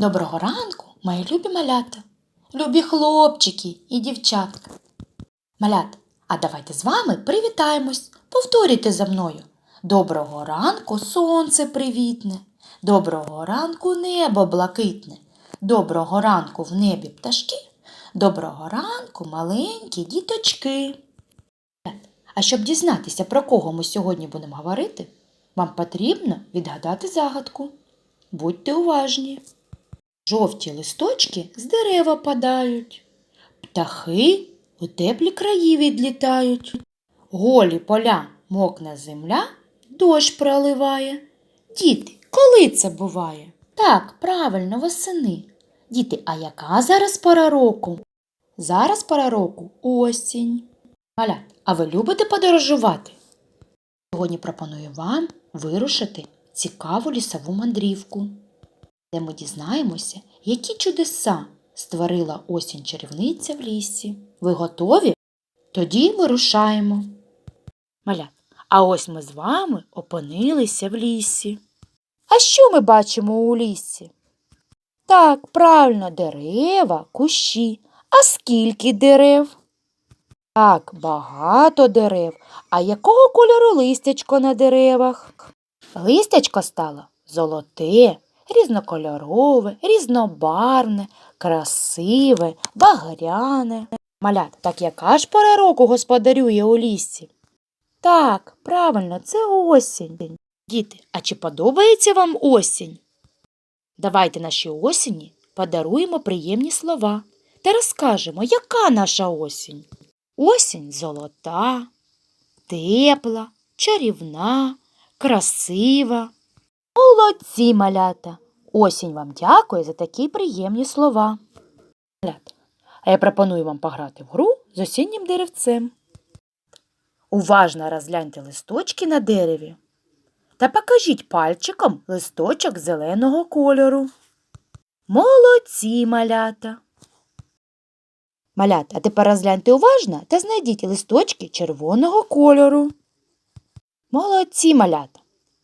Доброго ранку, мої любі малята, любі хлопчики і дівчатка. Малят, а давайте з вами привітаємось. Повторюйте за мною. Доброго ранку сонце привітне, доброго ранку небо блакитне, доброго ранку в небі пташки, доброго ранку маленькі діточки. А щоб дізнатися, про кого ми сьогодні будемо говорити, вам потрібно відгадати загадку. Будьте уважні. Жовті листочки з дерева падають, птахи у теплі краї відлітають, голі поля, мокна земля, дощ проливає. Діти, коли це буває? Так, правильно, восени. Діти, а яка зараз пора року? Зараз пора року осінь. Малят, а ви любите подорожувати? Сьогодні пропоную вам вирушити цікаву лісову мандрівку де ми дізнаємося, які чудеса створила осінь чарівниця в лісі. Ви готові? Тоді вирушаємо. Малят, а ось ми з вами опинилися в лісі. А що ми бачимо у лісі? Так, правильно, дерева, кущі. А скільки дерев? Так, багато дерев. А якого кольору листячко на деревах? Листячко стало золоте, різнокольорове, різнобарвне, красиве, багряне. Малят, так яка ж пора року господарює у лісі? Так, правильно, це осінь. Діти, а чи подобається вам осінь? Давайте нашій осені подаруємо приємні слова та розкажемо, яка наша осінь. Осінь золота, тепла, чарівна, красива. Молодці, малята! Осінь вам дякує за такі приємні слова. Малята, а я пропоную вам пограти в гру з осіннім деревцем. Уважно розгляньте листочки на дереві та покажіть пальчиком листочок зеленого кольору. Молодці, малята! Малята, а тепер розгляньте уважно та знайдіть листочки червоного кольору. Молодці, малята!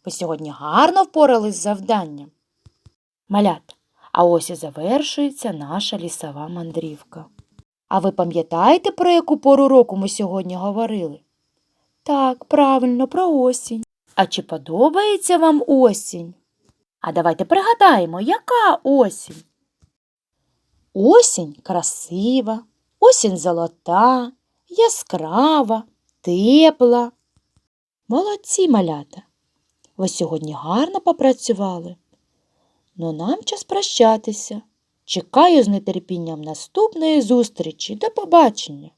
Ви сьогодні гарно впорались з завданням. Малята, а ось і завершується наша лісова мандрівка. А ви пам'ятаєте, про яку пору року ми сьогодні говорили? Так, правильно, про осінь. А чи подобається вам осінь? А давайте пригадаємо, яка осінь? Осінь красива, осінь золота, яскрава, тепла. Молодці малята! Ви сьогодні гарно попрацювали. Ну нам час прощатися. Чекаю з нетерпінням наступної зустрічі. До побачення!